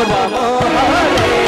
Ram Ram